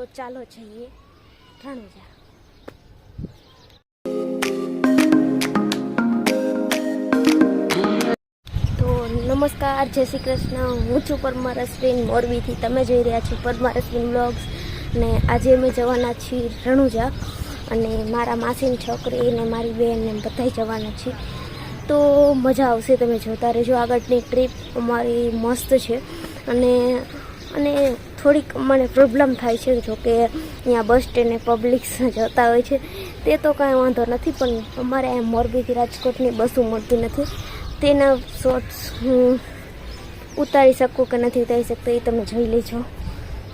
તો ચાલો જઈએ રણુજા. નમસ્કાર, જય શ્રી કૃષ્ણ. હું છું પરમાર અશ્વિન મોરબીથી. તમે જોઈ રહ્યા છો પરમાર અશ્વિન બ્લોગ્સ. ને આજે અમે જવાના છીએ રણુજા અને મારા માસીની છોકરી અને મારી બેન ને બધાય જવાના છીએ. તો મજા આવશે, તમે જોતા રહેજો. આગળની ટ્રીપ અમારી મસ્ત છે. અને અને થોડીક મને પ્રોબ્લેમ થાય છે, જો કે અહીંયા બસ સ્ટેન્ડે પબ્લિક જતા હોય છે. તે તો કાંઈ વાંધો નથી, પણ અમારે અહીંયા મોરબીથી રાજકોટની બસો મળતી નથી. તેના શોર્ટ્સ હું ઉતારી શકું કે નથી ઉતારી શકતો, એ તમે જોઈ લેજો.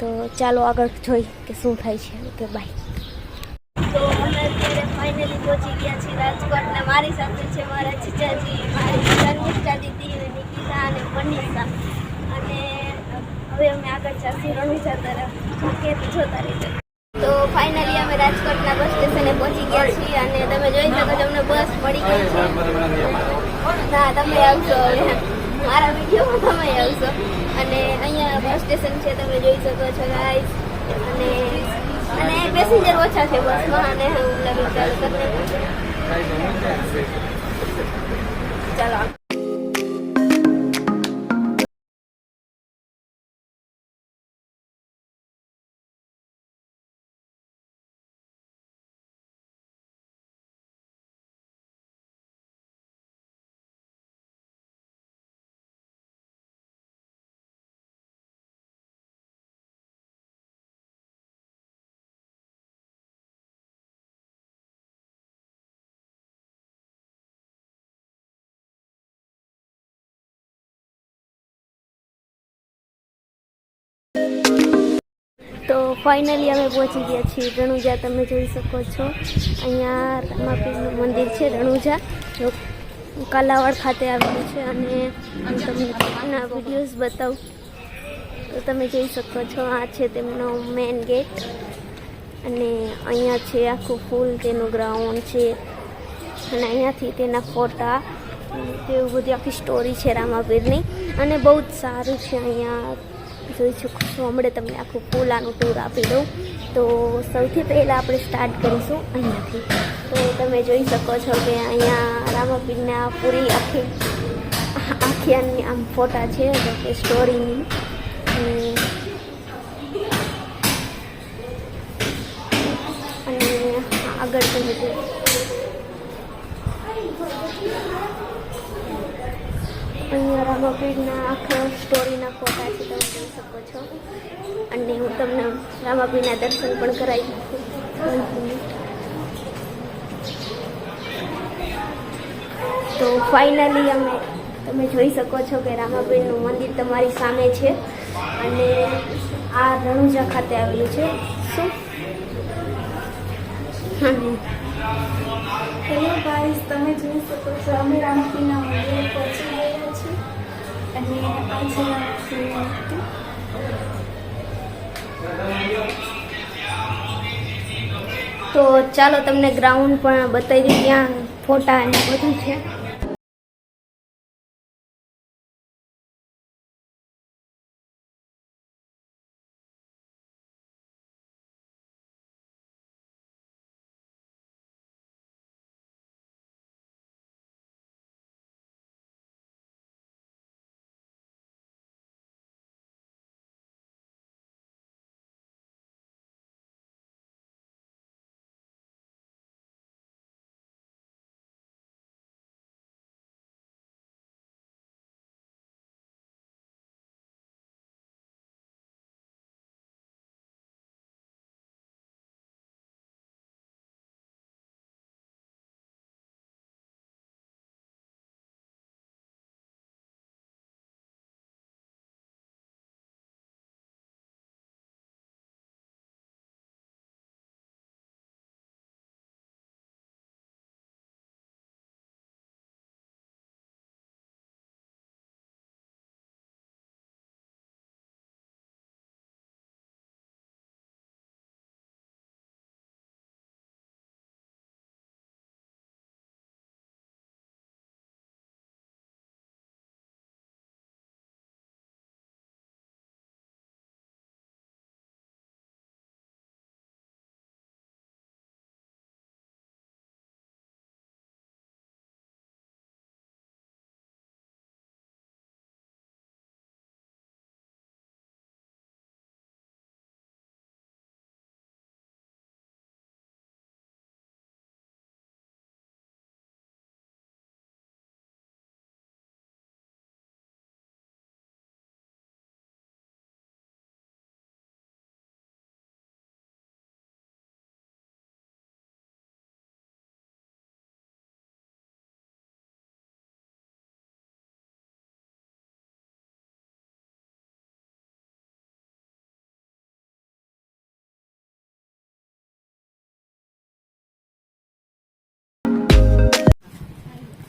તો ચાલો આગળ જોઈ કે શું થાય છે. ઓકે બાય તો ફાઇનલી પહોંચી ગયા છીએ રાજકોટ મારી સાથે છે મારા જીજાજી, મારી શર્મિષ્ઠા દીદી નિકિતા અને મનીષા. હવે અમે આગળ જશું રણુજા તરફ. ઓકે, તો જોતા રહેજો. તો ફાઇનલી અમે રાજકોટના બસ સ્ટેશને પહોંચી ગયા છીએ અને તમે જોઈ શકો છો, અમને બસ મળી ગઈ છે. હા, તમે આવશો હવે. મારા વિડીયોમાં તમે આવશો. અને અહીંયા બસ સ્ટેશન છે, તમે જોઈ શકો છો ગાઈસ અને અને પેસેન્જર ઓછા છે બસમાં અને હું લગી ચાલુ કરી ચાલો તો ફાઇનલી અમે પહોંચી ગયા છીએ રણુજા, તમે જોઈ શકો છો. અહીંયા રામાપીરનું મંદિર છે રણુજા, જો કાલાવાડ ખાતે આવેલું છે અને હું તમને એના વિડીયોઝ બતાવું. તો તમે જોઈ શકો છો, આ છે તેમનો મેન ગેટ અને અહીંયા છે આખું ફૂલ તેનું ગ્રાઉન્ડ છે. અને અહીંયાથી તેના ફોટા, તેવું બધી આખી સ્ટોરી છે રામાપીરની. અને બહુ જ સારું છે અહીંયા જોઈ શકો છો હમણાં તમને આખું પોલાનું ટૂર આપી દઉં. તો સૌથી પહેલાં આપણે સ્ટાર્ટ કરીશું અહીંયાથી. તો તમે જોઈ શકો છો કે અહીંયા રામાપીરના પૂરી આખી આખી આમ ફોટા છે કે સ્ટોરીની અને આગળ તમે અહીંયા રામાપીરના આખા સ્ટોરીના ફોટા છે, તમે જોઈ શકો છો. અને હું તમને રામાપીરના દર્શન પણ કરાવી તો ફાઇનલી અમે, તમે જોઈ શકો છો કે રામાપીરનું મંદિર તમારી સામે છે. અને આ રણુજા ખાતે આવેલું છે. શું? હેલો ગાઈસ તમે જોઈ શકો છો, અમે રામપીના મંદિર પહોંચી તો ચાલો તમને ગ્રાઉન્ડ પણ બતાવી દઈએ ત્યાં ફોટા અને બધું છે.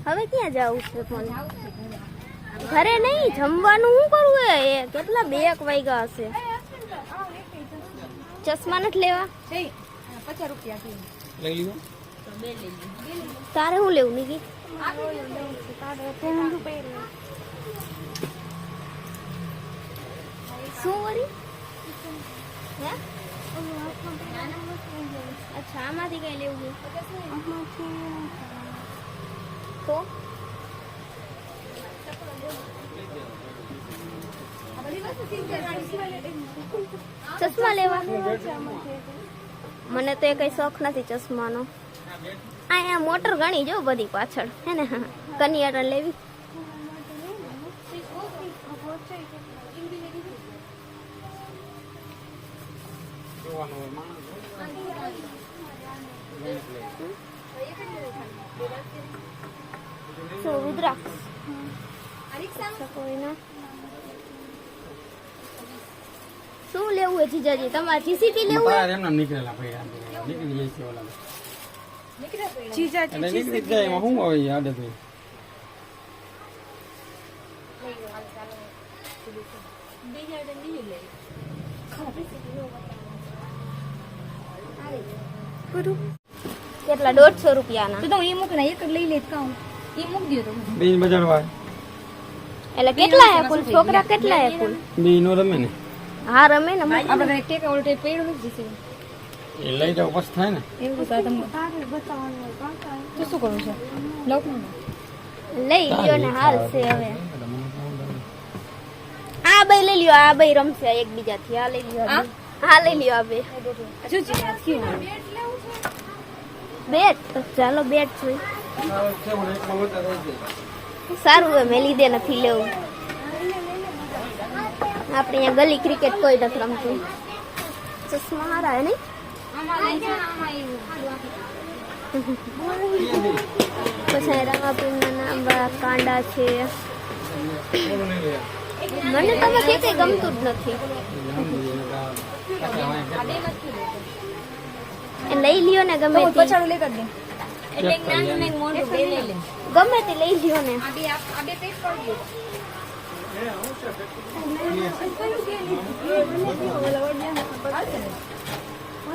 હવે ક્યાં જવું છે પણ ઘરે નહીં જમવાનું શું કરવું એ? કેટલા બે એક વાગ્યા હશે? ચશ્મા નથી લેવા? પચાસ રૂપિયા લઈ લીધો? તારે હું લેવું નીકી? શું વરી અચ્છા આમાંથી કઈ લેવું છે? તો ચશ્મા લેવા મને તો એ કઈ શોખ નથી ચશ્માનો. અહીંયા મોટર ઘણી જો બધી પાછળ, હે ને? કનિયાટર લેવી. જોવાનું શું રુદ્રાક્ષ શું લેવું હજી જીજાજી? તમારે જીસીટી લેવું હે એમ નીકળેલા પૈડા નીકળી જાય છે ઓલા જીજા એટલે નીકળી જાય એમાં શું આવે એ આદત કેટલા? દોઢસો રૂપિયાના. તો એ મૂક ને એક જ લઈ લે કાઉ એ મૂક દો તો બીજ બજાર વાય એટલે કેટલા હે કુલ છોકરા કેટલા હે કુલ બીજ રમે ને. હા રમે ને આપણે ટેક ઓલ્ટે પેડ જ જશે એ લઈ જાવ થાય ને. એવું તો તમને. તો શું કરું છે? લોક લઈ લ્યો ને હાલ છે હવે. આ બે લઈ લ્યો આ બે રમશે એકબીજાથી. આ લઈ લ્યો હા? લઈ લ્યો આ બે. શું છે બેટ? ચાલો બેટ જોઈ. સારું હોય મેં લીધે નથી લેવું. આપણે અહીંયા ગલી ક્રિકેટ કોઈ નથી રમતું. ચશ્મા મારા હે નહીં? પછી રામાપીરના નામ કાંડા છે. મને તમે કે કઈ ગમતું જ નથી. એ લઈ લ્યો ને ગમે પછાડું લઈ ગમે તે લઈ લ્યો ને. આ બે પેક કરી દો.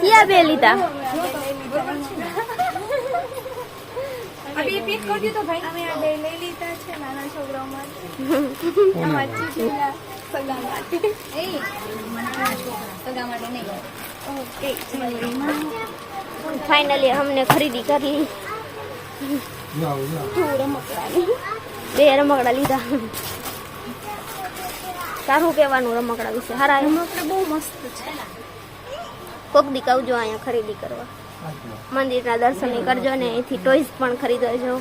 ક્યાં બે લીધા? આ પેક કરી તો ભાઈ. અમે આ બે લઈ લીધા છે નાના છોકરાઓ માટે સગા માટે. એ સગા માટે નહીં. ઓકે ફાઇનલી અમને ખરીદી કરી. બે રમકડા લીધા. સારું કહેવાનું રમકડા વિશે હારા રમકડા બહુ મસ્ત છે કોક દી આવજો અહીંયા ખરીદી કરવા મંદિરના દર્શન કરજો ને અહીંથી ટોયસ પણ ખરીદજો.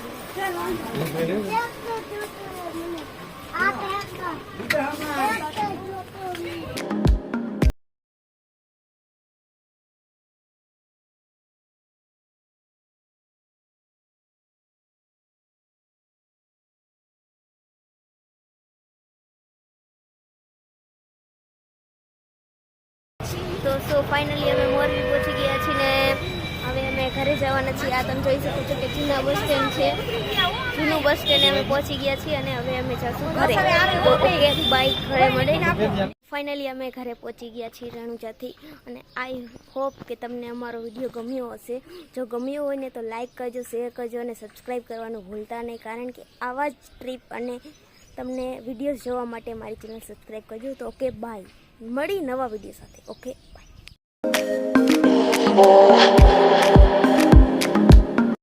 તો સો ફાઇનલી અમે મોરબી પહોંચી ગયા છીએ ને હવે અમે ઘરે જવાના છીએ. આ તમે જોઈ શકો છો કે જૂના બસ સ્ટેન્ડ છે. જૂનું બસ સ્ટેન્ડ અમે પહોંચી ગયા છીએ અને હવે અમે જશું ઘરે. બાઈક ઘરે મળે ફાઇનલી અમે ઘરે પહોંચી ગયા છીએ રણુજાથી. અને આઈ હોપ કે તમને અમારો વીડિયો ગમ્યો હશે. જો ગમ્યો હોય ને તો લાઇક કરજો શેર કરજો અને સબસ્ક્રાઈબ કરવાનું ભૂલતા નહીં. કારણ કે આવા જ ટ્રીપ અને તમને વિડીયોઝ જોવા માટે મારી ચેનલ સબસ્ક્રાઈબ કરજો. તો ઓકે બાય મળી નવા વીડિયો સાથે. ઓકે? બાય